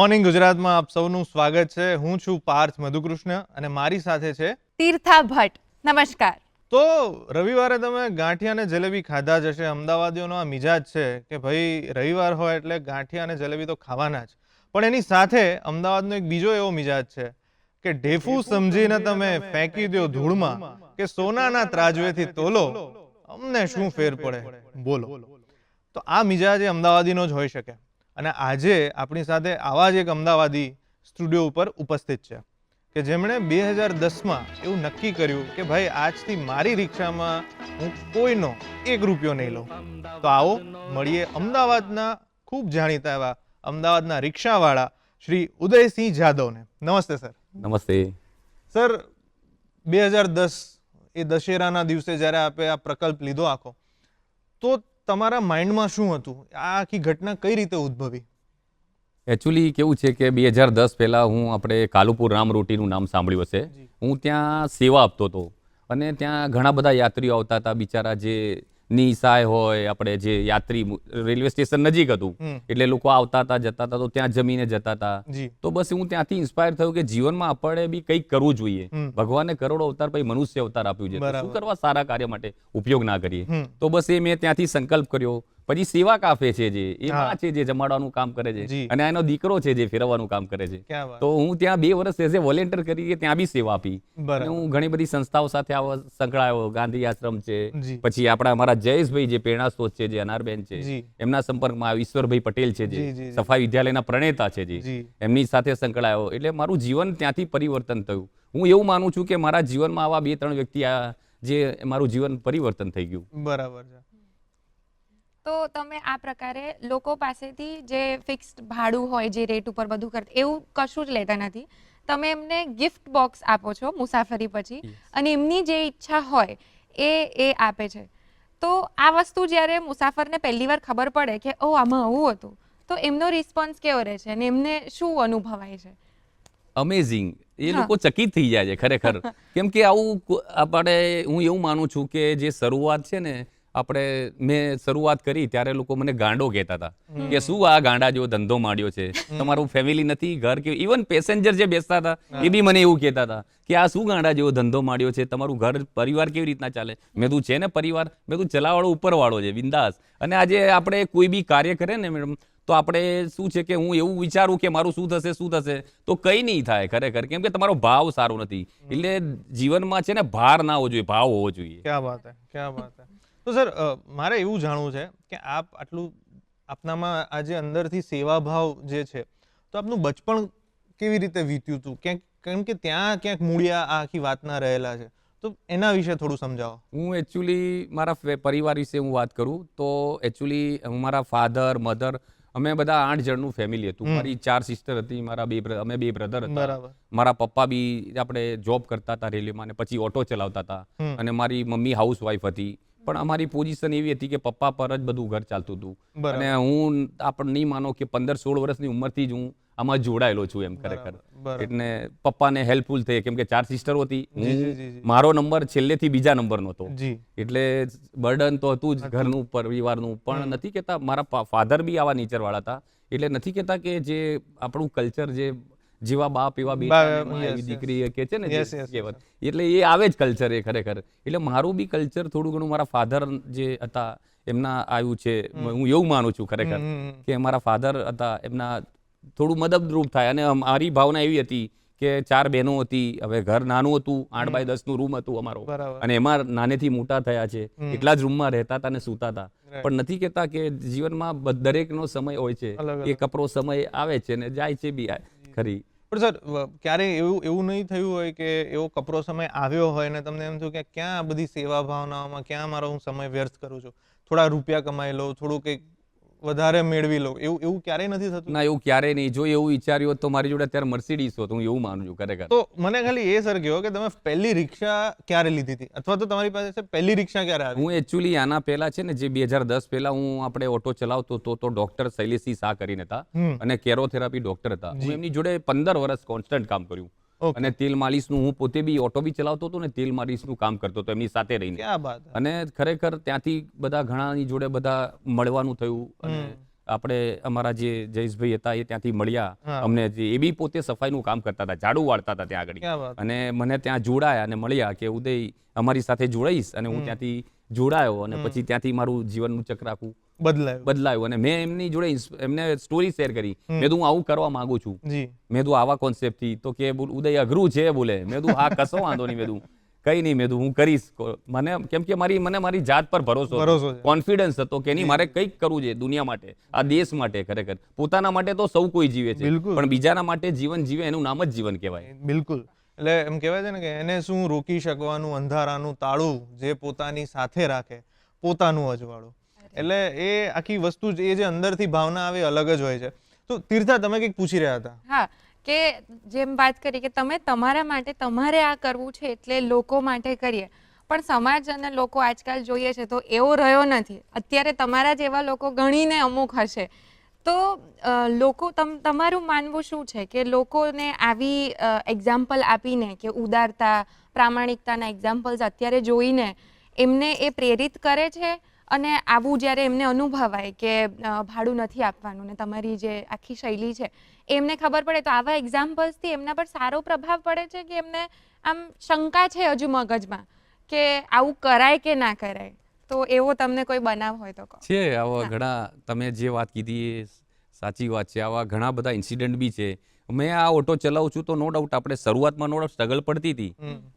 Morning ગુજરાતમાં આપ સૌનું સ્વાગત છે. હું છું પાર્થ મધુકૃષ્ણ અને મારી સાથે છે તીર્થા ભટ્ટ. નમસ્કાર. તો રવિવારે તમે ગાંઠિયા અને જલેબી ખાધા જ હશે. અમદાવાદીઓનો આ મિજાજ છે કે ભાઈ રવિવાર હોય એટલે ગાંઠિયા અને જલેબી તો ખાવાના જ. પણ એની સાથે અમદાવાદનો એક બીજો એવો મિજાજ છે કે ઢેફું સમજીને તમે ફેંકી દો ધૂળમાં કે સોનાના ત્રાજવેથી તોલો. અમને શું ફેર પડે? બોલો. તો આ મિજાજ એ અમદાવાદીનો જ હોઈ શકે. અને આજે આપણી સાથે આવા જ એક અમદાવાદી સ્ટુડિયો ઉપર ઉપસ્થિત છે કે જેમણે બે હજાર દસમાં એવું નક્કી કર્યું કે ભાઈ આજથી મારી રિક્ષામાં હું કોઈનો એક રૂપિયો નહીં લઉં. તો આવો મળીએ અમદાવાદના ખૂબ જાણીતા એવા અમદાવાદના રિક્ષાવાળા શ્રી ઉદયસિંહ જાદવને. નમસ્તે સર. નમસ્તે. સર બે હજાર દસ એ દશેરાના દિવસે જ્યારે આપે આ પ્રકલ્પ લીધો આખો તો તમારા માઇન્ડમાં શું હતું? આ આખી ઘટના કઈ રીતે ઉદ્ભવી? એકચ્યુઅલી કેવું છે કે બે હજાર દસ પહેલાં હું આપણે કાલુપુર રામ રોટીનું નામ સાંભળ્યું હશે. હું ત્યાં સેવા આપતો હતો. અને ત્યાં ઘણા બધા યાત્રીઓ આવતા હતા બિચારા જે નિસહાય હોય આપણે જે યાત્રી રેલવે સ્ટેશન નજીક હતું એટલે લોકો આવતા હતા જતા હતા તો ત્યાં જમીને જતા હતા. તો બસ હું ત્યાંથી ઇન્સ્પાયર થયું કે જીવનમાં આપણે બી કંઈક કરવું જોઈએ. ભગવાને કરોડો અવતાર પછી મનુષ્ય અવતાર આપ્યું છે. શું કરવા સારા કાર્ય માટે ઉપયોગ ના કરીએ? તો બસ એ મેં ત્યાંથી સંકલ્પ કર્યો. પછી સેવા કાફે છે જે એ માં છે જે જમાડવાનું કામ કરે છે. અને એનો દીકરો છે જે ફેરવવાનું કામ કરે છે. તો હું ત્યાં બે વર્ષ એઝ એ વોલેન્ટિયર કરી ત્યાં બી સેવા આપી. અને હું ઘણી બધી સંસ્થાઓ સાથે આવા સંકળાયો ગાંધી આશ્રમ છે. પછી આપણા અમારા જયેશભાઈ જે પ્રેરણા સ્ત્રોત છે જે અનારબેન છે એમના સંપર્કમાં આવ્યો. ઈશ્વરભાઈ પટેલ છે જી, સફાઈ વિદ્યાલયના પ્રણેતા છે જે. એમની સાથે સંકળાયો. એટલે મારું જીવન ત્યાંથી પરિવર્તન થયું. હું એવું માનું છું કે મારા જીવનમાં આવા બે ત્રણ વ્યક્તિ આ જે મારું જીવન પરિવર્તન થઈ ગયું. બરાબર છે. તો તમે આ પ્રકારે લોકો પાસેથી જે ફિક્સ્ડ ભાડું હોય જે રેટ ઉપર બધું કરતા એવું કશું જ લેતા નથી. તમે એમને ગિફ્ટ બોક્સ આપો છો મુસાફરી પછી અને એમની જે ઈચ્છા હોય એ એ આપે છે. તો આ વસ્તુ જ્યારે મુસાફરને પહેલી વાર ખબર પડે કે ઓ આમાં આવું હતું તો એમનો રિસ્પોન્સ કેવો રહે છે અને એમને શું અનુભવાય છે? અમેઝિંગ એ લોકો ચકિત થઈ જાય છે ખરેખર. કેમ કે આવું આપણે હું એવું માનું છું કે જે શરૂઆત છે ને આપણે મેં શરૂઆત કરી ત્યારે લોકો મને ગાંડો કહેતા હતા કે શું આ ગાંડા જેવો ધંધો માંડ્યો છે? તમારું ફેમિલી નથી ઘર કે ઇવન પેસેન્જર જે બેસતા હતા એ બી મને એવું કહેતા હતા કે આ શું ગાંડા જેવો ધંધો માંડ્યો છે? તમારું ઘર પરિવાર કેવી રીતના ચાલે? મેં તું છે ને પરિવાર? મેં તું ચલાવાળો ઉપરવાળો છે બિંદાસ. અને આજે આપણે કોઈ બી કાર્ય કરે ને મેડમ તો આપણે શું છે કે હું એવું વિચારું કે મારું શું થશે શું થશે? તો કંઈ નહીં થાય ખરેખર કેમ કે તમારો ભાવ સારો નથી. એટલે જીવનમાં છે ને ભાર ના હોવો જોઈએ ભાવ હોવો જોઈએ. ક્યાં વાત ક્યાં વાત તો સર મારે એવું જાણવું છે કે આપ આટલું આપનામાં આ જે અંદરથી સેવાભાવ જે છે તો આપનું બચપણ કેવી રીતે વીત્યું હતું ક્યાંક કેમ કે ત્યાં ક્યાંક મૂળિયા આ આખી વાતના રહેલા છે. તો એના વિશે થોડું સમજાવો. હું એકચ્યુઅલી મારા પરિવાર વિશે હું વાત કરું તો એકચ્યુઅલી મારા ફાધર મધર અમે બધા આઠ જણનું ફેમિલી હતું. મારી ચાર સિસ્ટર હતી મારા બે અમે બે બ્રધર હતા. મારા પપ્પા બી આપણે જોબ કરતા હતા રેલવેમાં ને પછી ઓટો ચલાવતા હતા. અને મારી મમ્મી હાઉસ વાઈફ હતી. પણ અમારી પોઝિશન એવી હતી કે પપ્પા પર જ બધું ઘર ચાલતું હતું. અને હું આપણે નહીં માનો કે પંદર સોળ વર્ષની ઉંમરથી જ હું આમાં જોડાયેલો છું એમ ખરેખર. એટલે પપ્પાને હેલ્પફુલ થઈ કેમ કે ચાર સિસ્ટરો હતી. હું. મારો નંબર છેલ્લેથી બીજા નંબરનો હતો એટલે બર્ડન તો હતું જ ઘરનું પરિવારનું. પણ નથી કહેતા મારા ફાધર બી આવા નેચરવાળા હતા. એટલે નથી કહેતા કે જે આપણું કલ્ચર જે જેવા બાપ એવા બેટા. દીકરી કે છે ને. કહેવત એટલે એ આવે જ કલ્ચર એ ખરેખર. એટલે મારું બી કલ્ચર થોડું ઘણું મારા ફાધર જે હતા એમના આવ્યું છે હું એવું માનું છું ખરેખર. કે મારા ફાધર હતા એમના થોડું મદદરૂપ થાય. અને મારી ભાવના એવી હતી કે ચાર બહેનો હતી હવે ઘર નાનું હતું આઠ બાય દસનું રૂમ હતું અમારો. અને એમાં નાનેથી મોટા થયા છે એટલા જ રૂમમાં રહેતા હતા અને સૂતા હતા. પણ નથી કહેતા કે જીવનમાં દરેકનો સમય હોય છે. એ કપરો સમય આવે છે ને જાય છે બી ખરી. પણ સર ક્યારેય એવું એવું નહીં થયું હોય કે એવો કપરો સમય આવ્યો હોય ને તમને એમ થયું કે ક્યાં આ બધી સેવા ભાવનાઓમાં, ક્યાં મારો હું સમય વ્યર્થ કરું છું? થોડા રૂપિયા કમાઈ લઉં, થોડું કંઈક વધારે મેળવી લઉં એવું એવું ક્યારેય નથી થતું? ના એવું ક્યારેય નહીં. જો એવું વિચાર્યું હોત તો મારી જોડે અત્યારે મર્સિડીઝ હોત હું એવું માનું છું ખરેખર. તો મને ખાલી એ સર કહો કે તમે પહેલી રિક્ષા ક્યારે લીધી હતી? અથવા તો તમારી પાસે પહેલી રિક્ષા ક્યારે આવી? હું એકચ્યુઅલી આના પહેલા છે ને જે બે હજાર દસ પહેલા હું આપણે ઓટો ચલાવતો હતો તો ડોક્ટર શૈલેષસિંહ શાહ કરીને હતા અને કેરોથેરાપી ડોક્ટર હતા. હું એમની જોડે પંદર વર્ષ કોન્સ્ટન્ટ કામ કર્યું. અને તેલ માલિશનું હું પોતે બી ઓટો બી ચલાવતો હતો ને તેલ માલિશનું કામ કરતો હતો એમની સાથે રહીને? અને ખરેખર ત્યાંથી બધા ઘણાની જોડે બધા મળવાનું થયું અને આપણે અમારા જે જયેશભાઈ હતા એ ત્યાંથી મળ્યા. અમને એ બી પોતે સફાઈનું કામ કરતા હતા ઝાડુ વાળતા હતા ત્યાં આગળ. અને મને ત્યાં જોડાયા અને મળ્યા કે ઉદય અમારી સાથે જોડાઈશ. અને હું ત્યાંથી જોડાયો અને પછી ત્યાંથી મારું જીવનનું ચક્ર આખું બદલાયું. બદલાયું અને મેં એમની જોડે એમને સ્ટોરી શેર કરી. મેં હું આવું કરવા માંગુ છું. મેં કીધું આવા કોન્સેપ્ટથી તો કે ઉદય અઘરું છે બોલે. મેં તું હા કશો વાંધો નહીં. મેં કઈ નહીં મેં હું કરીશ. મને કેમ કે મારી મને મારી જાત પર ભરોસો ભરોસો કોન્ફિડન્સ હતો કે નહીં મારે કંઈક કરવું છે દુનિયા માટે આ દેશ માટે ખરેખર. પોતાના માટે તો સૌ કોઈ જીવે છે બિલકુલ. પણ બીજાના માટે જીવન જીવે એનું નામ જ જીવન કહેવાય. બિલકુલ. એટલે એમ કહેવાય છે ને કે એને શું રોકી શકવાનું અંધારાનું તાળું જે પોતાની સાથે રાખે પોતાનું અજવાળું. એટલે એ આખી વસ્તુ એ જે અંદરથી ભાવના આવે અલગ જ હોય છે. તો તીર્થા તમે કંઈક પૂછી રહ્યા હતા. હા કે જેમ વાત કરી કે તમે તમારા માટે તમારે આ કરવું છે એટલે લોકો માટે કરીએ. પણ સમાજ અને લોકો આજકાલ જોઈએ છે તો એવો રહ્યો નથી. અત્યારે તમારા જેવા લોકો ગણીને અમુક હશે. તો લોકો તમ, તમારું માનવું શું છે કે લોકોને આવી એક્ઝામ્પલ આપીને કે ઉદારતા, પ્રામાણિકતાના એક્ઝામ્પલ્સ અત્યારે જોઈને એમને એ પ્રેરિત કરે છે? અને આવું જ્યારે એમને અનુભવાય કે ભાડું નથી આપવાનું ને તમારી જે આખી શૈલી છે એમને ખબર પડે તો આવા એક્ઝામ્પલ્સથી એમના પર સારો પ્રભાવ પડે છે કે એમને આમ શંકા છે હજુ મગજમાં કે આવું કરાય કે ના કરાય? તો એવો તમને કોઈ બનાવ હોય તો છે આવા ઘણા તમે જે વાત કીધી એ સાચી વાત છે. આવા ઘણા બધા ઇન્સિડન્ટ બી છે. મેં આ ઓટો ચલાવું છું તો નો ડાઉટ આપણે શરૂઆતમાં નો ડાઉટ સ્ટ્રગલ પડતી હતી.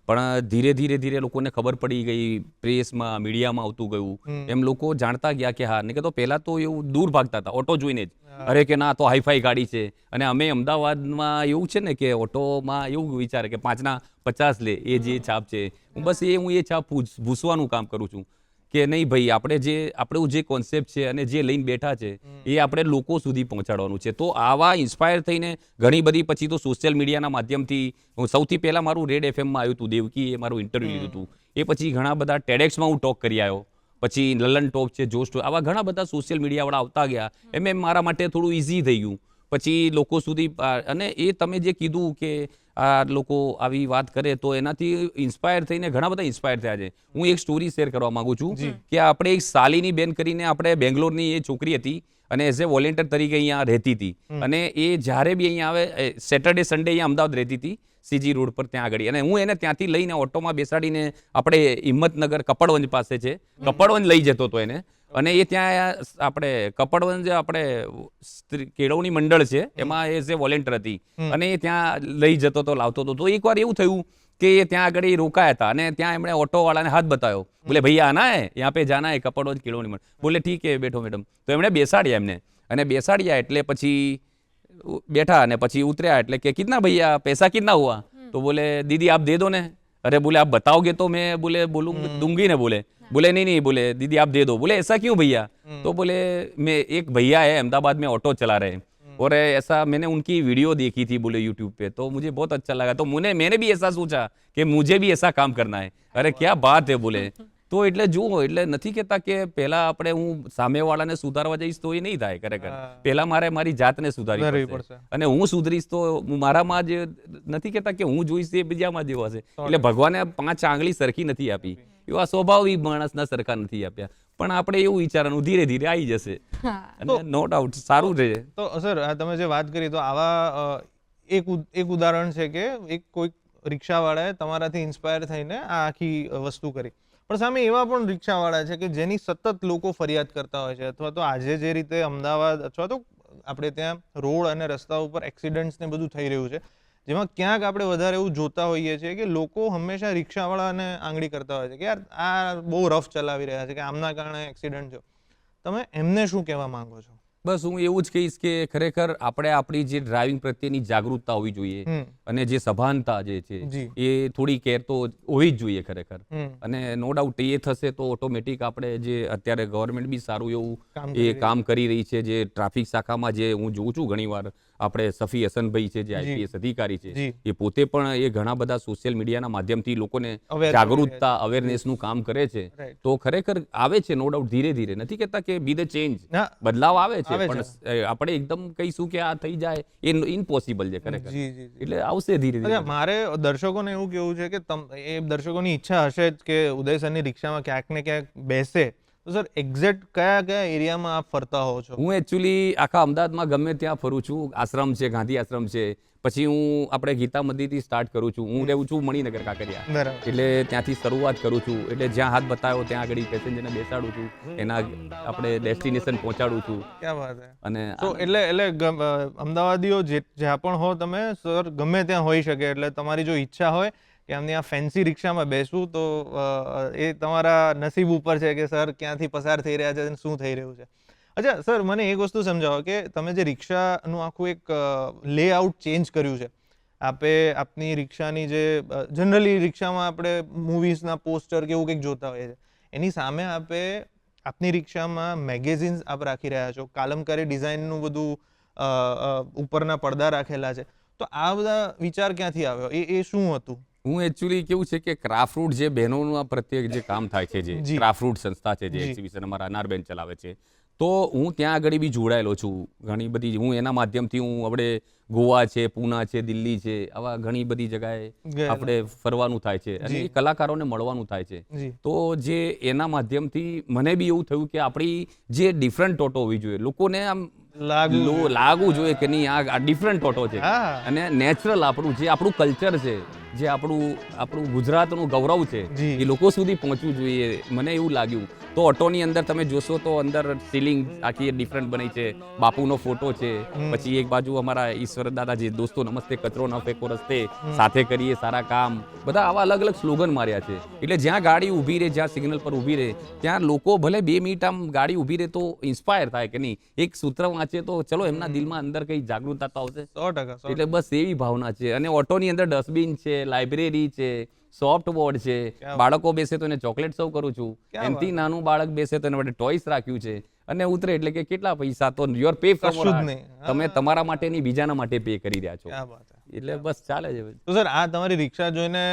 પણ ધીરે ધીરે ધીરે લોકોને ખબર પડી ગઈ પ્રેસમાં મીડિયામાં આવતું ગયું. એમ લોકો જાણતા ગયા કે હા ને કે તો પહેલા તો એવું દૂર ભાગતા હતા ઓટો જોઈને જ. અરે કે ના તો હાઈફાઈ ગાડી છે. અને અમે અમદાવાદમાં એવું છે ને કે ઓટોમાં એવું વિચારે કે પાંચના પચાસ લે એ જે છાપ છે. હું બસ એ હું એ છાપ ભૂસવાનું કામ કરું છું. કે નહીં ભાઈ આપણે જે આપણું જે કોન્સેપ્ટ છે અને જે લઈને બેઠા છે એ આપણે લોકો સુધી પહોંચાડવાનું છે. તો આવા ઇન્સ્પાયર થઈને ઘણી બધી પછી તો સોશિયલ મીડિયાના માધ્યમથી હું સૌથી પહેલાં મારું રેડ એફએમમાં આવ્યું હતું દેવકી એ મારું ઇન્ટરવ્યુ લીધું હતું. એ પછી ઘણા બધા ટેડેક્સમાં હું ટોક કરી આવ્યો. પછી લલન ટોપ છે જોશ ટોપ આવા ઘણા બધા સોશિયલ મીડિયાવાળા આવતા ગયા. એમ એમ મારા માટે થોડું ઇઝી થઈ ગયું. પછી લોકો સુધી અને એ તમે જે કીધું કે આ લોકો આવી વાત કરે તો એનાથી ઇન્સ્પાયર થઈને ઘણા બધા ઇન્સ્પાયર થયા છે. હું એક સ્ટોરી શેર કરવા માંગુ છું કે આપણે એક સાલીની બેન કરીને આપણે બેંગ્લોરની એ છોકરી હતી અને એઝ એ વોલેન્ટિયર તરીકે અહીંયા રહેતી હતી. અને એ જ્યારે બી અહીંયા આવે સેટરડે સન્ડે અહીંયા અમદાવાદ રહેતી હતી સીજી રોડ પર ત્યાં આગળ. અને હું એને ત્યાંથી લઈને ઓટોમાં બેસાડીને આપણે હિંમતનગર કપડવંજ પાસે છે. કપડવંજ લઈ જતો હતો એને. અને એ ત્યાં આપણે કપડવન જે આપણે કેળવણી મંડળ છે એમાં એ જે હતી અને એ ત્યાં લઈ જતો હતો લાવતો હતો તો એકવાર એવું થયું કે એ ત્યાં આગળ એ રોકાયા હતા અને ત્યાં એમણે ઓટોવાળાને હાથ બતાવ્યો. બોલે ભાઈ આના હે યહાં પે જાના હે કપડો કિલોની મળ બોલે ઠીક હે બેઠો મેડમ. તો એમણે બેસાડ્યા એમને અને બેસાડ્યા એટલે પછી બેઠા અને પછી ઉતર્યા એટલે કે કિતના ભૈયા પૈસા કિતના હુઆ તો બોલે દીદી આપ દે દો ને. અરે બોલે આપ બતાવગે તો મેં બોલે બોલું દૂંગી ને બોલે. बोले नहीं नहीं बोले दीदी आप दे दो बोले ऐसा क्यों भैया तो बोले मैं एक भैया है अहमदाबाद में ऑटो चला रहे हैं और ऐसा मैंने उनकी वीडियो देखी थी बोले यूट्यूब पे तो मुझे बहुत अच्छा लगा तो मुझे मैंने भी ऐसा सोचा कि मुझे भी ऐसा काम करना है अरे क्या बात है बोले તો એટલે જુઓ એટલે નથી કહેતા કે પહેલા આપણે હું સામેવાળાને સુધારવા જઈશ તો એ નહીં થાય ખરેખર હા. પહેલા મારે મારી જાતને સુધારવી સુધારવી પડશે પડશે. અને હું સુધરીશ તો હું મારામાં જ નથી કહેતા કે હું જોઈશ એ બીજામાં જેવો હશે એટલે ભગવાને પાંચ આંગળી સરખી નથી આપી એવા સ્વભાવી માણસના સરખા નથી આપ્યા. પણ આપણે એવું વિચારવાનું ધીરે ધીરે આવી જશે. હા. અને નો ડાઉટ સારું છે. તો સર આ તમે જે વાત કરી તો આવા એક એક ઉદાહરણ છે કે એક કોઈક રિક્ષાવાળાએ તમારાથી ઇન્સ્પાયર થઈને આ આખી વસ્તુ કરી. પણ સામે એવા પણ રિક્ષાવાળા છે કે જેની સતત લોકો ફરિયાદ કરતા હોય છે અથવા તો આજે જે રીતે અમદાવાદ અથવા તો આપણે ત્યાં રોડ અને રસ્તા ઉપર એક્સિડન્ટ્સ ને બધું થઈ રહ્યું છે જેમાં ક્યાંક આપણે વધારે એવું જોતા હોઈએ છીએ કે લોકો હંમેશા રિક્ષાવાળાને આંગળી કરતા હોય છે કે યાર આ બહુ રફ ચલાવી રહ્યા છે કે આમના કારણે એક્સિડન્ટ થયો. તમે એમને શું કહેવા માંગો છો? બસ હું એવું જ કહીશ કે ખરેખર આપણે આપણી જે ડ્રાઇવિંગ પ્રત્યેની જાગૃતતા હોવી જોઈએ. અને જે સભાનતા જે છે એ થોડી કેર તો હોવી જ જોઈએ ખરેખર. અને નો ડાઉટ એ થશે તો ઓટોમેટિક આપણે જે અત્યારે ગવર્મેન્ટ બી સારું એવું એ કામ કરી રહી છે જે ટ્રાફિક શાખામાં જે હું જોઉં છું ઘણીવાર આપણે સફી હસનભાઈ છે જે આઈપીએસ અધિકારી છે એ પોતે પણ એ ઘણા બધા સોશિયલ મીડિયાના માધ્યમથી લોકોને જાગૃતતા અવેરનેસનું કામ કરે છે. તો ખરેખર આવે છે નો ડાઉટ ધીરે ધીરે. નથી કહેતા કે બી ધ ચેન્જ બદલાવ આવે છે પણ આપણે એકદમ કહીશું કે આ થઈ જાય એ ઇમ્પોસિબલ છે ખરેખર. એટલે આવશે ધીરે ધીરે. મારે દર્શકોને એવું કેવું છે કે તમ એ દર્શકોની ઈચ્છા હશે જ કે ઉદય સરની રિક્ષામાં ક્યાંક ને ક્યાંક બેસે. તો સર એક્ઝેક્ટ કયા કયા એરિયામાં આપ ફરતા હો છો? હું એકચ્યુઅલી આખા અમદાવાદમાં ગમે ત્યાં ફરું છું. આશ્રમ છે ગાંધી આશ્રમ છે પછી હું આપણે ગીતા મંદિરથી સ્ટાર્ટ કરું છું. હું રહેવું છું મણિનગર કાંકરિયા. એટલે ત્યાંથી શરૂઆત કરું છું. એટલે જ્યાં હાથ બતાવ્યો ત્યાં આગળ પેસેન્જરને બેસાડું છું. એના આપણે ડેસ્ટિનેશન પહોંચાડું છું. અને તો એટલે એટલે અમદાવાદીઓ જ્યાં પણ હો તમે સર ગમે ત્યાં હોઈ શકે. એટલે તમારી જો ઈચ્છા હોય કે અમને આ ફેન્સી રિક્ષામાં બેસવું તો એ તમારા નસીબ ઉપર છે કે સર ક્યાંથી પસાર થઈ રહ્યા છે અને શું થઈ રહ્યું છે? અચ્છા સર મને એક વસ્તુ સમજાવો કે તમે જે રિક્ષાનું આખું એક લેઆઉટ ચેન્જ કર્યું છે આપે આપની રિક્ષાની જે જનરલી રિક્ષામાં આપણે મૂવીઝના પોસ્ટર કે એવું કંઈક જોતા હોઈએ છીએ એની સામે આપે આપની રિક્ષામાં મેગેઝિન્સ આપ રાખી રહ્યા છો કાલમકારી ડિઝાઇનનું બધું ઉપરના પડદા રાખેલા છે તો આ બધા વિચાર ક્યાંથી આવ્યો? એ એ શું હતું? હું એકચ્યુઅલી કેવું છે કે ક્રાફ્ટરૂટ જે બહેનોના પ્રત્યે જે કામ થાય છે જે ક્રાફ્ટરૂટ સંસ્થા છે જે જી. એક્ઝિબિશન અમારા અનારબેન ચલાવે છે તો હું ત્યાં આગળ બી જોડાયેલો છું. ઘણી બધી હું એના માધ્યમથી હું આપણે ગોવા છે પૂના છે દિલ્હી છે આવા ઘણી બધી જગાએ આપણે ફરવાનું થાય છે અને કલાકારોને મળવાનું થાય છે. તો જે એના માધ્યમથી મને બી એવું થયું કે આપણી જે ડિફરન્ટ ટોટો હોવી જોઈએ લોકોને આમ લાગવું જોઈએ. કે નહીં આ ડિફરન્ટ ટોટો છે. અને નેચરલ આપણું જે આપણું કલ્ચર છે જે આપણું આપણું ગુજરાતનું ગૌરવ છે એ લોકો સુધી પહોંચવું જોઈએ. મને એવું લાગ્યું. તો ઓટોની અંદર તમે જોશો તો અંદર સીલિંગ આખી ડિફરન્ટ બની છે. બાપુનો ફોટો છે. પછી એક બાજુ અમારા ઈશ્વર દાદા જે દોસ્તો નમસ્તે કચરો ન ફેંકો રસ્તે સાથે કરીએ સારા કામ. બધા આવા અલગ અલગ સ્લોગન માર્યા છે. એટલે જ્યાં ગાડી ઊભી રહે જ્યાં સિગ્નલ પર ઊભી રહે ત્યાં લોકો ભલે બે મિનિટ આમ ગાડી ઊભી રહે તો ઇન્સ્પાયર થાય કે નહીં. એક સૂત્ર વાંચે તો ચલો એમના દિલમાં અંદર કઈ જાગૃતતા તો આવશે. સો ટકા એટલે બસ એવી ભાવના છે. અને ઓટોની અંદર ડસ્ટબિન છે લાઇબ્રેરી છે સોફ્ટ બોર્ડ છે બાળકો બેસે તો એને ચોકલેટ સર્વ કરું છું. એનથી નાનું બાળક બેસે તો એને માટે ટોયસ રાખ્યું છે. અને ઉતરે એટલે કે કેટલા પૈસા તો યોર પે કશું જ નહીં. તમે તમારા માટે નહીં બીજાના માટે પે કરી રહ્યા છો. એટલે બસ ચાલે છે તો સર આ તમારી રિક્ષા જોઈને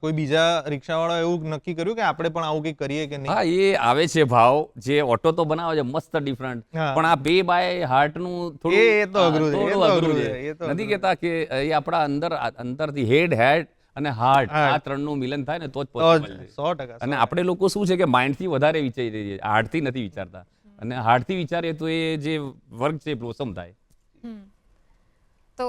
કોઈ બીજા રિક્ષાવાળા એવું નક્કી કર્યું કે આપણે પણ આવું કંઈક કરીએ કે નહીં? હા એ આવે છે ભાવ. જે ઓટો તો બનાવે છે મસ્ત ડિફરન્ટ પણ આ બે બાય હાર્ટનું થોડું એ- તો અઘરું છે, નથી કહેતા કે એ આપણા અંદર અંદરથી હેડ હેડ અને હાર્ટ આ આ ત્રણનું મિલન થાય ને તો જ સો ટકા અને આપણે લોકો શું છે કે માઇન્ડથી વધારે વિચારી રહીએ હાર્ટથી નથી વિચારતા. અને હાર્ટથી વિચારીએ તો એ જે વર્ક છે બ્લોસમ થાય. તો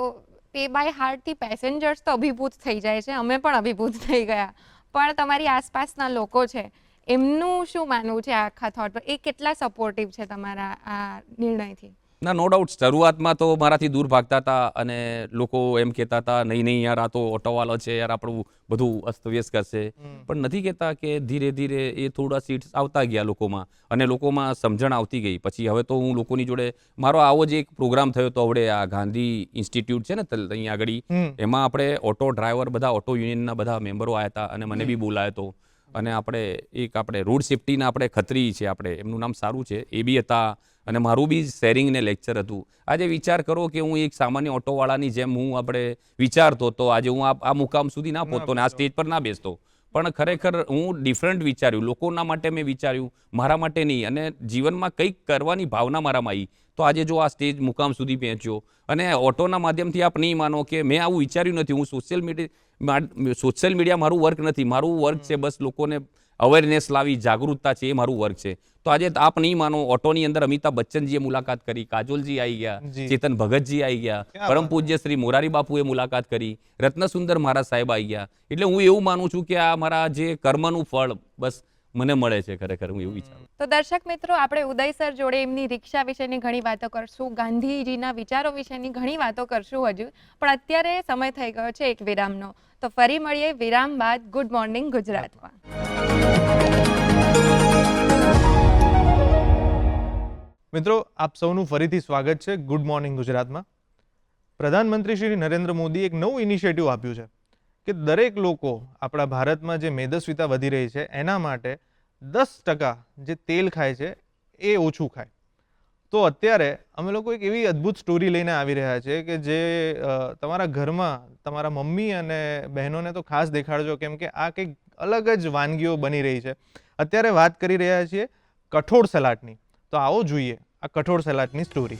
પે બાય હાર્ટથી પેસેન્જર્સ તો અભિભૂત થઈ જાય છે. અમે પણ અભિભૂત થઈ ગયા. પણ તમારી આસપાસના લોકો છે એમનું શું માનવું છે આખા થોટ પર? એ કેટલા સપોર્ટિવ છે તમારા આ નિર્ણયથી? ના નો ડાઉટ શરૂઆતમાં તો મારાથી દૂર ભાગતા હતા અને લોકો એમ કહેતા હતા નહીં નહીં યાર આ તો ઓટોવાલો છે યાર આપણું બધું અસ્તવ્યસ્ત કરશે. પણ નથી કહેતા કે ધીરે ધીરે એ થોડા સીટ્સ આવતા ગયા લોકોમાં અને લોકોમાં સમજણ આવતી ગઈ. પછી હવે તો હું લોકોની જોડે મારો આવો જ એક પ્રોગ્રામ થયો તો હવે આ ગાંધી ઇન્સ્ટિટ્યૂટ છે ને અહીંયા આગળ. એમાં આપણે ઓટો ડ્રાઈવર બધા ઓટો યુનિયનના બધા મેમ્બરો આવ્યા હતા અને મને બી બોલાયો હતો અને આપણે એક આપણે રોડ સેફટીના આપણે ખત્રી છે આપણે એમનું નામ સારું છે એ બી હતા. અને મારું બી શેરિંગ ને લેક્ચર હતું. આજે વિચાર કરો કે હું એક સામાન્ય ઓટોવાળાની જેમ હું આપણે વિચારતો તો આજે હું આ આ મુકામ સુધી ના પહોંચતો ને આ સ્ટેજ પર ના બેસતો. પણ ખરેખર હું ડિફરન્ટ વિચાર્યું. લોકોના માટે મેં વિચાર્યું મારા માટે નહીં. અને જીવનમાં કંઈક કરવાની ભાવના મારામાં આવી. તો આજે જો આ સ્ટેજ મુકામ સુધી પહોંચ્યો. અને ઓટોના માધ્યમથી આપ નહીં માનો કે મેં આવું વિચાર્યું નથી. હું સોશિયલ મીડિયા સોશિયલ મીડિયા મારું વર્ક નથી. મારું વર્ક છે બસ લોકોને અવેરનેસ લાવી જાગૃતતા છે એ મારું વર્ક છે. તો આજે આપ નહીં માનો ઓટોની અંદર અમિતાભ બચ્ચનજીએ મુલાકાત કરી કાજોલજી આવી ગયા ચેતન ભગતજી આવી ગયા પરમ પૂજ્ય શ્રી મોરારી બાપુએ મુલાકાત કરી રત્નસુંદર મહારાજ સાહેબ આવી ગયા. એટલે હું એવું માનું છું કે આ મારા જે કર્મનું ફળ બસ મને મળે છે ખરેખર હું એવું વિચારું. તો દર્શક મિત્રો આપણે ઉદય સર જોડે એમની રિક્ષા વિશેની ઘણી વાતો કરશું ગાંધીજીના વિચારો વિશેની ઘણી વાતો કરશું હજુ પણ અત્યારે સમય થઈ ગયો છે એક વિરામનો. તો ફરી મળીએ વિરામ બાદ ગુડ મોર્નિંગ ગુજરાતમાં. મિત્રો આપ સૌનું ફરીથી સ્વાગત છે ગુડ મોર્નિંગ ગુજરાતમાં. પ્રધાનમંત્રી શ્રી નરેન્દ્ર મોદી એક નવું ઇનિશિયેટિવ આપ્યું છે. કે દરેક લોકો આપણા ભારતમાં જે મેદસ્વીતા વધી રહી છે, એના માટે દસ ટકા જે તેલ ખાય છે, એ ઓછું ખાય. તો અત્યારે અમે લોકો એક એવી અદ્ભુત સ્ટોરી લઈને આવી રહ્યા છે કે જે તમારા ઘરમાં તમારા મમ્મી અને બહેનોને તો ખાસ દેખાડજો કેમ કે આ કંઈક અલગ જ વાનગીઓ બની રહી છે. અત્યારે વાત કરી રહ્યા છીએ કઠોળ સલાડની. તો આવો જોઈએ આ કઠોળ સલાડની સ્ટોરી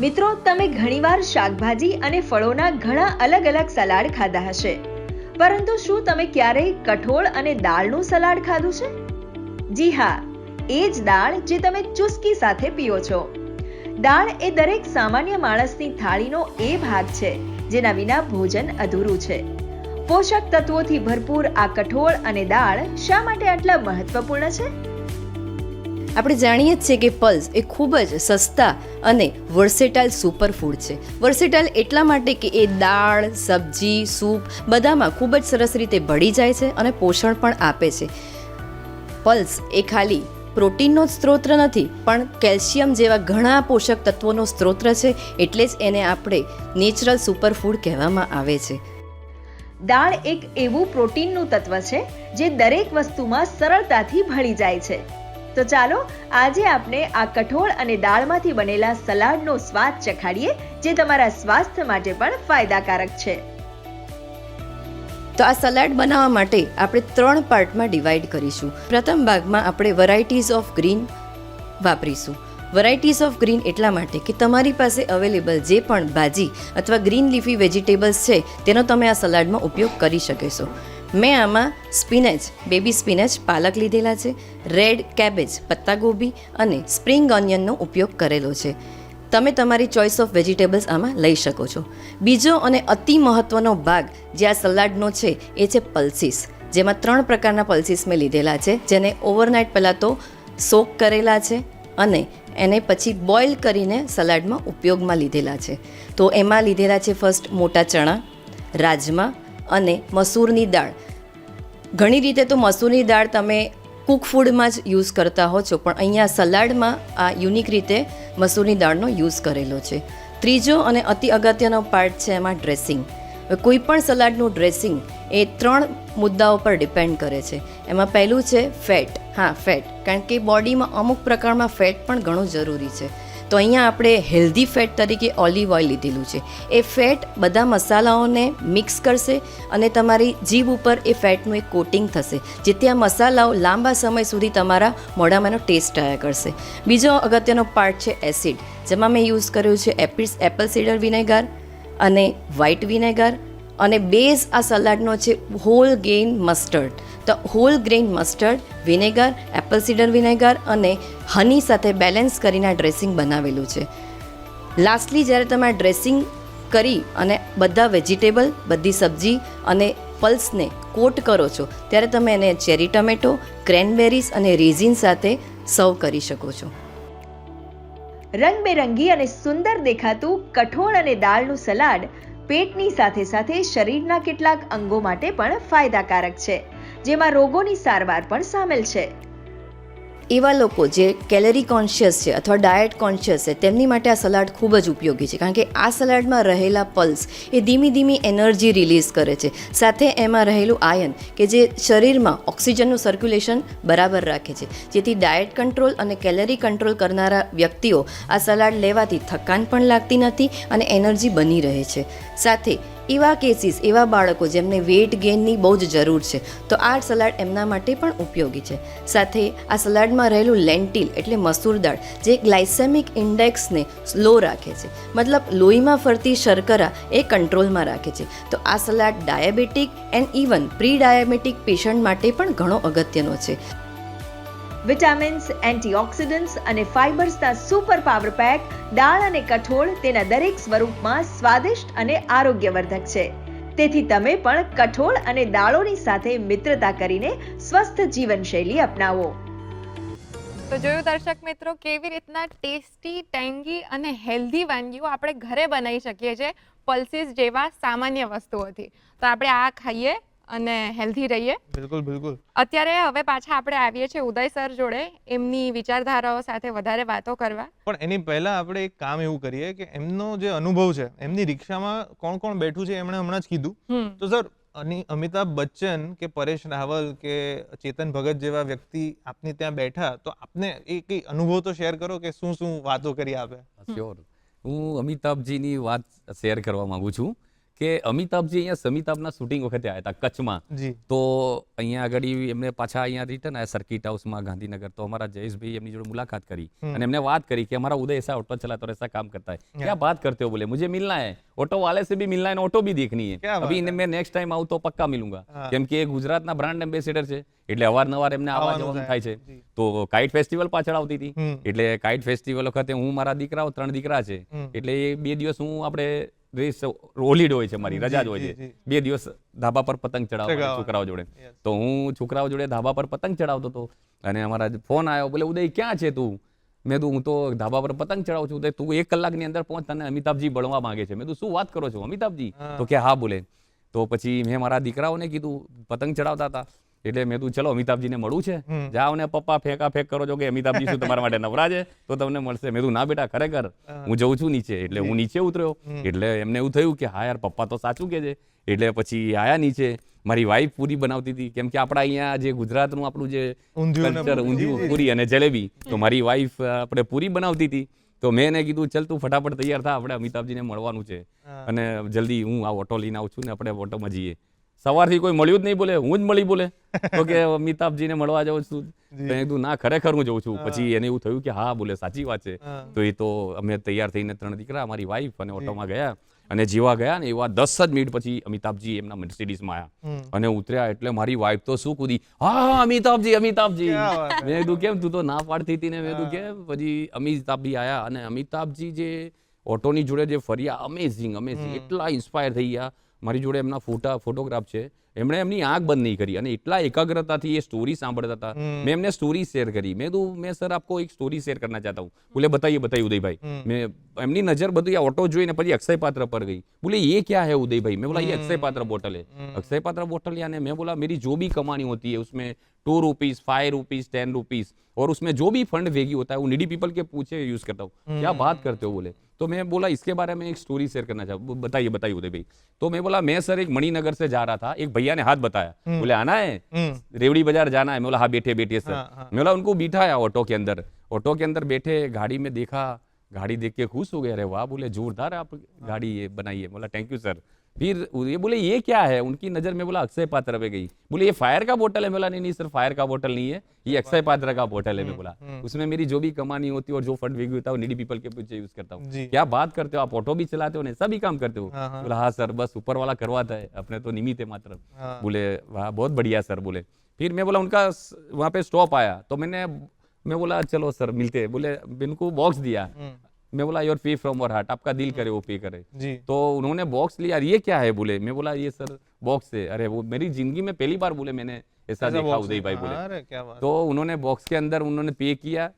મિત્રો, તમે ઘણીવાર શાકભાજી અને ફળોના ઘણા અલગ અલગ સલાડ ખાધા હશે. પરંતુ શું તમે ક્યારેય કઠોળ અને દાળનું સલાડ ખાધું છે? જી હા, એ જ દાળ જે તમે ચુસ્કી સાથે પીઓ છો. દાળ એ દરેક સામાન્ય માણસની થાળીનો એ ભાગ છે, જેના વિના ભોજન અધૂરું છે. પોષક તત્વોથી ભરપૂર આ કઠોળ અને દાળ શા માટે આટલા મહત્વપૂર્ણ છે? આપણે જાણીએ જ છીએ કે પલ્સ એ ખૂબ જ સસ્તા અને વર્સેટાઇલ સુપર ફૂડ છે. વર્સેટાઇલ એટલા માટે કે એ દાળ, સબ્જી, સૂપ બધામાં ખૂબ જ સરસ રીતે ભળી જાય છે અને પોષણ પણ આપે છે. પલ્સ એ ખાલી પ્રોટીનનો સ્ત્રોત નથી, પણ કેલ્શિયમ જેવા ઘણા પોષક તત્વોનો સ્ત્રોત છે એટલે જ એને આપણે નેચરલ સુપર ફૂડ કહેવામાં આવે છે. દાળ એક એવું પ્રોટીનનું તત્વ છે જે દરેક વસ્તુમાં સરળતાથી ભળી જાય છે. તો ચાલો આજે આપણે આ કઠોળ અને દાળમાંથી બનેલા સલાડનો સ્વાદ ચખાડીએ, જે તમારા સ્વાસ્થ્ય માટે પણ ફાયદાકારક છે. તો આ સલાડ બનાવવા માટે આપણે ત્રણ પાર્ટમાં ડિવાઈડ કરીશું. પ્રથમ ભાગમાં આપણે વેરાયટીઝ ઓફ ગ્રીન વાપરીશું. વેરાયટીઝ ઓફ ગ્રીન એટલા માટે કે તમારી પાસે અવેલેબલ જે પણ ભાજી અથવા ગ્રીન લીફી વેજીટેબલ્સ છે, તેનો તમે આ સલાડમાં ઉપયોગ કરી શકશો મેં આમાં સ્પિનેચ બેબી સ્પિનેચ પાલક લીધેલા છે રેડ કેબેજ પત્તાગોબી અને સ્પ્રિંગ ઓનિયનનો ઉપયોગ કરેલો છે. તમે તમારી ચોઇસ ઓફ વેજીટેબલ્સ આમાં લઈ શકો છો. બીજો અને અતિ મહત્ત્વનો ભાગ જે આ સલાડનો છે, એ છે પલ્સીસ જેમાં ત્રણ પ્રકારના પલ્સીસ મેં લીધેલા છે, જેને ઓવરનાઇટ પહેલાં તો સોક કરેલા છે અને એને પછી બોઇલ કરીને સલાડમાં ઉપયોગમાં લીધેલા છે. તો એમાં લીધેલા છે ફર્સ્ટ મોટા ચણા, રાજમા અને મસૂરની દાળ. ઘણી રીતે તો મસૂરની દાળ તમે કુક ફૂડમાં જ યુઝ કરતા હો છો, પણ અહીંયા સલાડમાં આ યુનિક રીતે મસૂરની દાળનો યુઝ કરેલો છે. ત્રીજો અને અતિ અગત્યનો પાર્ટ છે એમાં ડ્રેસિંગ કોઈ પણ સલાડનું ડ્રેસિંગ એ ત્રણ મુદ્દાઓ પર ડિપેન્ડ કરે છે. એમાં પહેલું છે ફેટ હા ફેટ કારણ કે બોડીમાં અમુક પ્રકારમાં ફેટ પણ ઘણું જરૂરી છે. તો અહીંયા આપણે હેલ્ધી ફેટ તરીકે ઓલિવ ઓઇલ લીધેલું છે. એ ફેટ બધા મસાલાઓને મિક્સ કરશે અને તમારી જીભ ઉપર એ ફેટનું એક કોટિંગ થશે, જેથી આ મસાલાઓ લાંબા સમય સુધી તમારા મોઢામાં એનો ટેસ્ટ આવ્યા કરશે. બીજો અગત્યનો પાર્ટ છે એસિડ જેમાં મેં યુઝ કર્યું છે એપિસ એપલ સીડર વિનેગર અને વ્હાઇટ વિનેગર અને બેઝ આ સલાડનો છે હોલ ગ્રેઇન મસ્ટર્ડ તો whole grain mustard vinegar apple cider vinegar અને હની સાથે બેલેન્સ કરીને આ ડ્રેસિંગ બનાવેલું છે. લાસ્ટલી જ્યારે તમે આ ડ્રેસિંગ કરી અને બધા વેજીટેબલ બધી સબ્જી અને પલ્સને કોટ કરો છો, ત્યારે તમે એને ચેરી ટમેટો ક્રેનબેરીઝ અને રેઝિન સાથે સર્વ કરી શકો છો. રંગબેરંગી અને સુંદર દેખાતું કઠોળ અને દાળનું સલાડ પેટની સાથે સાથે શરીરના કેટલાક અંગો માટે પણ ફાયદાકારક છે, જેમાં રોગોની સારવાર પણ સામેલ છે. એવા લોકો જે કેલરી કોન્શિયસ છે અથવા ડાયટ કોન્શિયસ છે, તેમની માટે આ સલાડ ખૂબ જ ઉપયોગી છે. કારણ કે આ સલાડમાં રહેલા પલ્સ એ ધીમી ધીમી એનર્જી રિલીઝ કરે છે. સાથે એમાં રહેલું આયન કે જે શરીરમાં ઓક્સિજનનું સર્ક્યુલેશન બરાબર રાખે છે. જેથી ડાયટ કંટ્રોલ અને કેલરી કંટ્રોલ કરનારા વ્યક્તિઓ આ સલાડ લેવાથી થકાન પણ લાગતી નથી અને એનર્જી બની રહે છે. સાથે એવા કેસીસ એવા બાળકો જેમને વેટ ગેઇનની બહુ જ જરૂર છે. તો આ સલાડ એમના માટે પણ ઉપયોગી છે. સાથે આ સલાડમાં રહેલું લેન્ટિલ એટલે મસૂર દાળ, જે ગ્લાયસેમિક ઇન્ડેક્સને સ્લો રાખે છે. મતલબ લોહીમાં ફરતી શર્કરા એ કંટ્રોલમાં રાખે છે. તો આ salad diabetic and even pre diabetic patient માટે પણ ઘણો અગત્યનો છે. વિટામિન્સ, એન્ટીઓક્સિડન્ટ્સ અને ફાઇબર્સના સુપર પાવર પેક, દાળ અને કઠોળ તેના દરેક સ્વરૂપમાં સ્વાદિષ્ટ અને આરોગ્યવર્ધક છે. તેથી તમે પણ કઠોળ અને દાળોની સાથે મિત્રતા કરીને સ્વસ્થ જીવનશૈલી અપનાવો. તો જોયું દર્શક મિત્રો કેવી રીતના ટેસ્ટી, ટેંગી અને હેલ્ધી વાનગીઓ આપણે ઘરે બનાવી શકીએ છીએ પલ્સીસ જેવા સામાન્ય વસ્તુઓથી. તો આપણે આ ખાઈએ. અને હેલ્ધી રહીએ. બિલકુલ બિલકુલ. અત્યારે હવે પાછા આપણે આવીએ છીએ ઉદય સર જોડે એમની વિચારધારાઓ સાથે વધારે વાતો કરવા. પણ એની પહેલા આપણે એક કામ એવું કરીએ કે એમનો જે અનુભવ છે એમની રિક્ષામાં કોણ કોણ બેઠું છે એમણે હમણાં જ કીધું. તો સર અને અમિતાભ બચ્ચન કે પરેશ રાવલ કે ચેતન ભગત જેવા વ્યક્તિ આપની ત્યાં બેઠા તો આપને એ કઈ અનુભવ તો શેર કરો કે શું શું વાતો કરી આપે? શ્યોર હું અમિતાભજીની વાત શેર કરવા માંગુ છું. કે અમિતાભજી અહીંયા સમિતાભના શૂટિંગ વખતે આવ્યા હતા કચ્છમાં જી તો અહીંયા આગળ ઈ એમને પાછા અહીંયા રિટર્ન આવ્યા સર્કિટ હાઉસમાં ગાંધીનગર તો અમારા જયેશભાઈ એમની જોડે મુલાકાત કરી અને એમને વાત કરી कि हमारा उदय ऐसा ऑटो चलाता और ऐसा काम करता है क्या बात करते हो बोले मुझे मिलना है ऑटो वाले से भी मिलना है ऑटो भी देखनी है क्या बात अभी मैं नेक्स्ट टाइम આવું તો પક્કા મિલુંગા કેમ કે એ ગુજરાતના બ્રાન્ડ એમ્બેસેડર છે એટલે અવારનવાર એમને આવવા આવવાનું જવાનું થાય થાય. છે તો કાઇટ ફેસ્ટિવલ પાછળ આવતી હતી હમ. એટલે કાઇટ ફેસ્ટિવલ વખતે હું મારા દીકરાઓ ત્રણ દીકરા છે એટલે એ બે દિવસ હું આપણે રેસ હોલિડે હોય છે મારી રજા જ હોય છે. બે દિવસ ધાબા પર પતંગ ચડાવવા છોકરાઓ જોડે. તો હું છોકરાઓ જોડે ધાબા પર પતંગ ચડાવતો હતો અને અમારા ફોન આવ્યો બોલે ઉદય ક્યાં છે તું? મેં તું હું તો ધાબા પર પતંગ ચડાવું છું. તું એક કલાકની અંદર પહોંચ તને અમિતાભજી બળવા માંગે છે. મેં તું શું વાત કરો છો અમિતાભજી? તો કે હા બોલે. તો પછી મેં મારા દીકરાઓને કીધું પતંગ ચડાવતા હતા. એટલે મેં તું ચલો અમિતાભજીને મળવું છે. જાઓ ને પપ્પા ફેંકા ફેંક કરો. છો કે અમિતાભજી શું તમારા માટે નવરા છે તો તમને મળશે. મેં તું ના બેટા ખરેખર. હું. જઉં છું નીચે. એટલે હું નીચે ઉતર્યો. એટલે એમને એવું થયું કે હા યાર પપ્પા તો સાચું કે છે. એટલે પછી આયા નીચે. મારી વાઈફ પૂરી બનાવતી હતી. કેમ કે આપણા અહીંયા જે ગુજરાતનું આપણું જે કલ્ચર ઊંધિયું પૂરી અને જલેબી તો મારી વાઈફ આપણે પૂરી બનાવતી હતી. તો મેં એને કીધું ચલ તું ફટાફટ તૈયાર થા આપણે અમિતાભજીને મળવાનું છે. અને જલ્દી હું આ ઓટો લઈને આવું છું ને આપણે ઓટોમાં જઈએ. સવારથી કોઈ મળ્યું જ નહીં બોલે હું જ મળી બોલે. તો કે અમિતાભજીને મળવા જાઉં છું. મેં કીધું ના ખરેખર હું જઉં છું. પછી એને એવું થયું કે હા બોલે સાચી વાત છે. તો એ તો અમે તૈયાર થઈને ત્રણ દીકરા અમારી વાઈફ અને ઓટોમાં ગયા. અને જેવા ગયા ને એવા દસ જ મિનિટ પછી અમિતાભજી એમના મર્સિડીઝમાં આવ્યા અને ઉતર્યા એટલે મારી વાઈફ તો શું કૂદી હા હા અમિતાભજી અમિતાભજી. મેં કીધું કેમ તું તો ના પાડતી હતી ને? મેં કીધું કેમ? પછી અમિતાભજી આયા અને અમિતાભજી જે ઓટોની જોડે જે ફર્યા અમેઝિંગ અમેઝિંગ એટલા ઇન્સ્પાયર થઈ ગયા. મારી જોડે એમના ફોટા ફોટોગ્રાફ છે એમણે એમની આંખ બંધ નહીં કરી અને એટલા એકાગ્રતાથી એ સ્ટોરી સાંભળતા હતા મેં એમને સ્ટોરી શેર કરી મેં કીધું મેં સર આપકો એક સ્ટોરી શેર करना चाहता हूँ बोले बताइए बताइए उदयभाई मैं એમની નજર બધું આ ઓટો જોઈને પછી અક્ષય પાત્ર પર ગઈ બોલે ये क्या है उदयभाई मैं बोला ये अक्षय पात्र बोतल है अक्षय पात्र बोतल यानी मैं बोला मेरी जो भी कमानी होती है उसमें two rupees five rupees ten rupees और उसमें जो भी फंड वेगी होता है वो निडी पीपल के पूछे यूज करता हूँ क्या बात करते हो बोले तो मैं बोला इसके बारे में एक स्टोरी शेयर करना चाहूँ। बताइए बताइए उदय भाई। तो मैं बोला मैं सर एक मणिनगर से जा रहा था एक भैया ने हाथ बताया। बोले आना है हम्म। रेवड़ी बाज़ार जाना है। मैं बोला हाँ बैठे बैठे सर हाँ, हाँ। मैं बोला उनको बिठाया ऑटो के अंदर। ऑटो के अंदर बैठे गाड़ी में देखा गाड़ी देख के खुश हो गया। अरे वाह बोले जोरदार आप गाड़ी ये बनाइए। है बोला थैंक यू सर फिर ये बोले ये क्या है? उनकी नज़र में बोला अक्षय पात्र पे गई। बोले ये फायर का बोतल है? बोला नहीं नहीं सर फायर का बोतल नहीं है। ये अक्षय पात्र का बोतल है मैं बोला। उसमें मेरी जो भी कमानी होती है और जो फंड वेगी होता है नीडी पीपल के पीछे यूज़ करता हूँ। क्या बात करते हो? आप ऑटो भी चलाते हो ना ऐसा भी काम करते हो। हाँ, हाँ। बोला हाँ सर बस ऊपर वाला करवाता है अपने तो निमित है मात्र। हाँ। बोले वाह बहुत बढ़िया सर बोले। फिर मैं बोला उनका वहाँ पे स्टॉप आया। तो मैंने मैं बोला चलो सर मिलते हैं। बोले इनको बॉक्स दिया। मैं बोला योर पे फ्रॉम और हार्ट आपका दिल करे वो पे करे। जी। तो उन्होंने बॉक्स लिया ये क्या है? बोले मैं बोला ये सर बॉक्स है। अरे वो मेरी ज़िंदगी में पहली बार बोले मैंने ऐसा देखा उदय भाई बोले। बात तो उन्होंने बॉक्स के अंदर उन्होंने पे किया।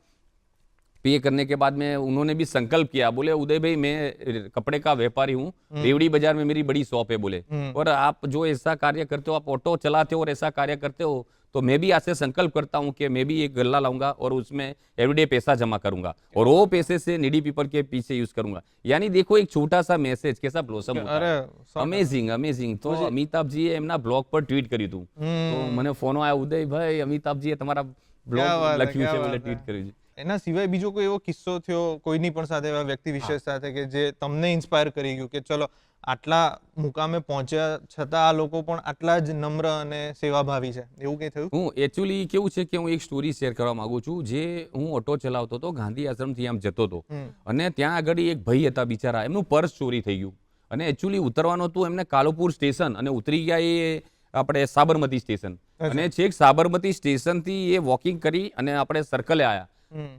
पे करने के बाद में उन्होंने भी संकल्प किया बोले उदय भाई मैं कपड़े का व्यापारी हूँ। रेवड़ी बाज़ार में मेरी बड़ी शॉप है बोले। और आप जो ऐसा कार्य करते हो आप ऑटो चलाते हो और ऐसा कार्य करते हो तो मैं भी आज से संकल्प करता हूँ कि मैं भी एक गल्ला लाऊंगा और उसमें एवरीडे पैसा जमा करूंगा और वो पैसे से निडी पीपल के पीछे यूज करूंगा यानी देखो एक छोटा सा मैसेज कैसा ब्लोसम होता અરે है સો અમેઝિંગ અમેઝિંગ તો અમિતાભજીએ એમના બ્લોગ પર ટ્વીટ કર્યું હતું તો મને ફોન આવ્યો ઉદયભાઈ અમિતાભજીએ તમારા બ્લોગ ક્યા વાત હે, લખ્યું છે ક્યા બોલે વાત ટ્વીટ હે. કર્યું છે એના સિવાય બીજો કોઈ એવો કિસ્સો થયો કોઈની પણ સાથે એવા વ્યક્તિ વિશેષ સાથે કે જે તમને ઇન્સ્પાયર કરી ગયું કે ચલો આટલા મુકામે પહોંચ્યા છતાં આ લોકો પણ આટલા જ નમ્ર અને સેવાભાવી છે? એવું કંઈ થયું? હું એકચ્યુઅલી કેવું છે કે હું એક સ્ટોરી શેર કરવા માંગુ છું. જે હું ઓટો ચલાવતો હતો ગાંધી આશ્રમથી આમ જતો હતો. અને ત્યાં આગળ એક ભાઈ હતા બિચારા એમનું પર્સ ચોરી થઈ ગયું. અને એકચ્યુઅલી ઉતરવાનું હતું એમને કાલુપુર સ્ટેશન અને ઉતરી ગયા એ આપણે સાબરમતી સ્ટેશન અને છેક સાબરમતી સ્ટેશનથી એ વોકિંગ કરી અને આપણે સર્કલે આવ્યા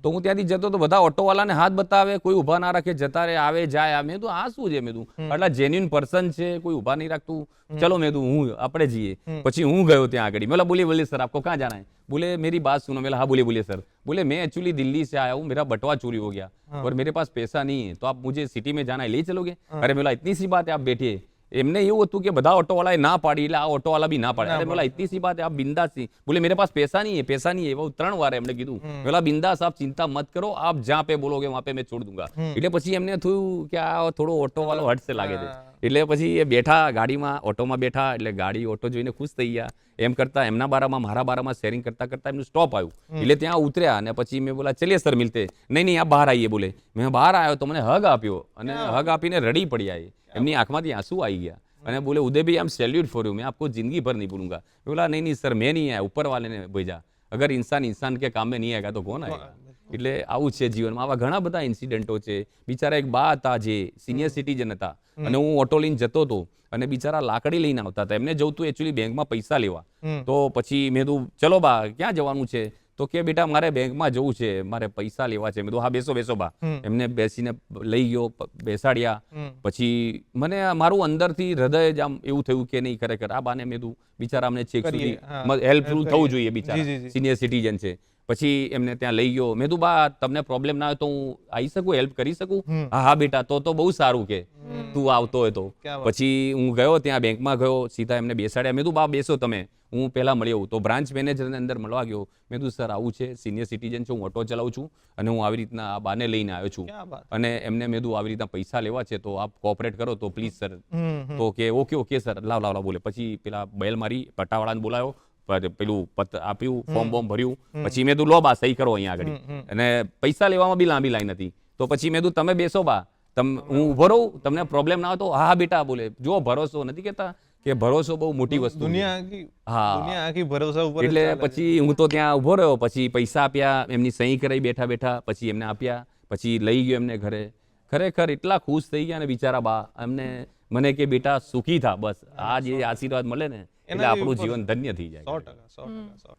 તો હું ત્યાંથી જતો તો બધા ઓટોવાળાને હાથ બતાવે કોઈ ઊભા ના રાખે જતા રહે આવે જાય આ મેં તો આ શું છે મેં તું આટલા જેન્યુન પર્સન છે કોઈ ઊભા નહીં રાખતું ચલો મેં તું હું આપણે જઈએ પછી હું ગયો ત્યાં આગળ મેલા બોલે બોલે सर आपको कहाँ जाना है बोले मेरी बात सुनो मेला हाँ बोले बोले सर बोले मैं एक्चुअली दिल्ली से आया हूँ मेरा बटवा चोरी हो गया और मेरे पास पैसा नहीं है तो आप मुझे सिटी में जाना है ले चलोगे अरे मेला इतनी सी बात है आप बैठिए એમને એવું હતું કે બધા ઓટોવાળાએ ના પાડી એટલે આ ઓટોવાળા બી ના પાડે અરે બોલા ઇતની સી બાત હે આપ બિંદાસ થી બોલે મેરે પાસ पैसा नहीं है पैसा नहीं है वो ત્રણ વાર એમણે કીધું બોલા બિંદાસ આપ ચિંતા મત કરો આપ જ્યાં પે બોલોગે વહાં પે મેં છોડ દૂંગા એટલે પછી એમને થયું કે આ થોડો ઓટોવાળો હટશે લાગે છે એટલે પછી એ બેઠા ગાડીમાં ઓટોમાં બેઠા એટલે ગાડી ઓટો જોઈને ખુશ થઈ ગયા. એમ કરતા એમના બારામાં મારા બારામાં શેરિંગ કરતા કરતા એમનું સ્ટોપ આવ્યું. એટલે ત્યાં ઉતર્યા અને પછી મેં બોલા ચલીએ સર મિલતે. નહીં નહીં આ બહાર આવીએ બોલે. મેં બહાર આવ્યો તો મને હગ આપ્યો અને હગ આપીને રડી પડી આવી એમની આંખમાંથી આંસુ આવી ગયા. અને બોલે ઉદયભાઈ આમ સેલ્યુટ ફોર મેં આપકો જિંદગી ભર નહીં ભૂલુંગા. બોલા નહીં નહીં સર મેં નહીં આયા ઉપર વાલે ને भेजा अगर इंसान इंसान के काम में नहीं आएगा तो कौन એટલે આવું છે જીવનમાં. આવા ઘણા બધા ઇન્સિડન્ટો છે. બિચારા એક બા હતા જે સિનિયર સિટીઝન હતા. અને હું ઓટો લઈને જતો હતો અને બિચારા લાકડી લઈને આવતા હતા. એમને જવું તું એકચ્યુઅલી બેંકમાં પૈસા લેવા. તો પછી મેં તું ચલો બા ક્યાં જવાનું છે? તો કે બેટા મારે બેંકમાં જવું છે. મારે પૈસા લેવા છે. મેં હા બેસો બેસો બા. એમને બેસીને લઈ ગયો બેસાડ્યા. પછી મને મારું અંદરથી હૃદય જ આમ એવું થયું કે નહીં ખરેખર. આ બાને મેં તું બિચારા અમને છેક સુધી હેલ્પફુલ થવું જોઈએ બિચારા. સિનિયર સિટીઝન છે. પછી એમને ત્યાં લઈ ગયો. મેં તું બા તમને પ્રોબ્લેમ ના હોય તો હું આવી શકું હેલ્પ કરી શકું? હા હા બેટા તો તો બહુ સારું કે. તું આવતો હોય તો. પછી હું ગયો ત્યાં બેંકમાં ગયો સીધા એમને બેસાડ્યા. મેં તું બા બેસો તમે. હું પહેલા મળ્યો તો બ્રાન્ચ મેનેજરને અંદર મળવા ગયો. મેં તું સર આવું છે. સિનિયર સિટીઝન છે હું ઓટો ચલાવું છું અને હું આવી રીતના આ બાને લઈને આવ્યો છું. અને એમને મેં તું આવી રીતના પૈસા લેવા છે તો આપ કોઓપરેટ કરો તો પ્લીઝ સર. તો કે ઓકે ઓકે સર લાવ લાવ લાવ બોલે. પછી પેલા બેલ મારી પટ્ટાવાળાને બોલાયો. પેલું પત્ર આપ્યું ફોર્મ બોર્મ ભર્યું. પછી મેં લો બા સહી કરો અહીંયા આગળ. અને પૈસા લેવામાં બી લાંબી લાઈન હતી. તો પછી મેં તમે બેસો બા. તમ હું ઊભો રહું. તમને પ્રોબ્લેમ ના હોય તો હા બેટા બોલે. જો ભરોસો નથી કેતા કે ભરોસો બહુ મોટી વસ્તુ. હા. ભરોસા ઉપર એટલે પછી હું તો ત્યાં ઊભો રહ્યો. પછી પૈસા આપ્યા એમની સહી કરાવી બેઠા બેઠા. પછી એમને આપ્યા. પછી લઈ ગયો એમને ઘરે. ખરેખર એટલા ખુશ થઈ ગયા ને બિચારા બા. એમને મને કે બેટા સુખી થા બસ. આ જે આશીર્વાદ મળે ને એટલે આપણું જીવન ધન્ય થઈ જાય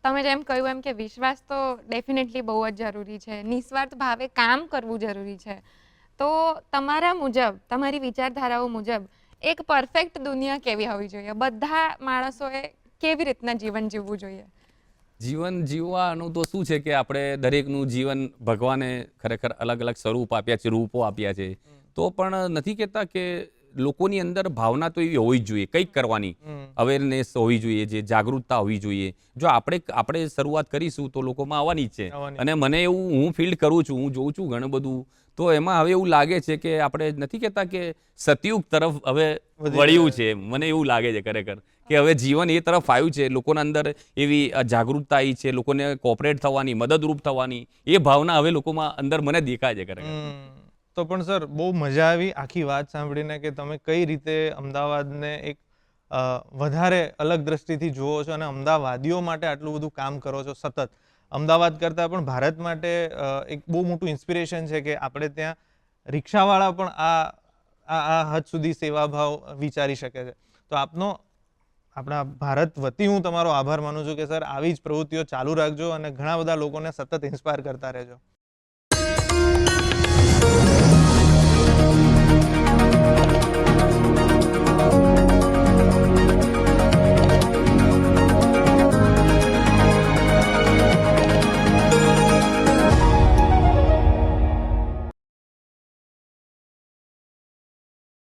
તમે જેમ કહ્યું એમ કે વિશ્વાસ તો ડેફિનેટલી બહુ જ જરૂરી છે. નિસ્વાર્થ ભાવે કામ કરવું જરૂરી છે. તો તમારા મુજબ તમારી વિચારધારાઓ મુજબ એક પરફેક્ટ દુનિયા કેવી હોવી જોઈએ? બધા માણસોએ કેવી રીતના જીવન જીવવું જોઈએ? જીવન જીવવાનું તો શું છે કે આપણે દરેકનું જીવન ભગવાને ખરેખર અલગ અલગ સ્વરૂપ આપ્યા છે રૂપો આપ્યા છે. તો પણ નથી કહેતા કે લોકોની અંદર ભાવના તો એવી હોવી જ જોઈએ કંઈક કરવાની અવેરનેસ હોવી જોઈએ જે જાગૃતતા હોવી જોઈએ. જો આપણે આપણે શરૂઆત કરીશું તો લોકોમાં આવવાની જ છે. અને મને એવું હું ફીલ કરું છું હું જોઉં છું ઘણું બધું તો એમાં હવે એવું લાગે છે કે આપણે નથી કહેતા કે સતયુગ તરફ હવે વળ્યું છે. મને એવું લાગે છે ખરેખર કે હવે જીવન એ તરફ આવ્યું છે. લોકોના અંદર એવી જાગૃતતા આવી છે. લોકોને કોપરેટ થવાની મદદરૂપ થવાની એ ભાવના હવે લોકોમાં અંદર મને દેખાય છે ખરેખર. તો પણ સર, બહુ મજા આવી આખી વાત સાંભળીને કે તમે કઈ રીતે અમદાવાદને એક વધારે અલગ દ્રષ્ટિથી જુઓ છો અને અમદાવાદીઓ માટે આટલું બધું કામ કરો છો સતત. અમદાવાદ કરતાં પણ ભારત માટે એક બહુ મોટું ઇન્સ્પિરેશન છે કે આપણે ત્યાં રિક્ષાવાળા પણ આ આ હદ સુધી સેવાભાવ વિચારી શકે છે. તો આપનો, આપણા ભારત વતી હું તમારો આભાર માનું છું કે સર, આવી જ પ્રવૃત્તિઓ ચાલુ રાખજો અને ઘણા બધા લોકોને સતત ઇન્સ્પાયર કરતા રહેજો.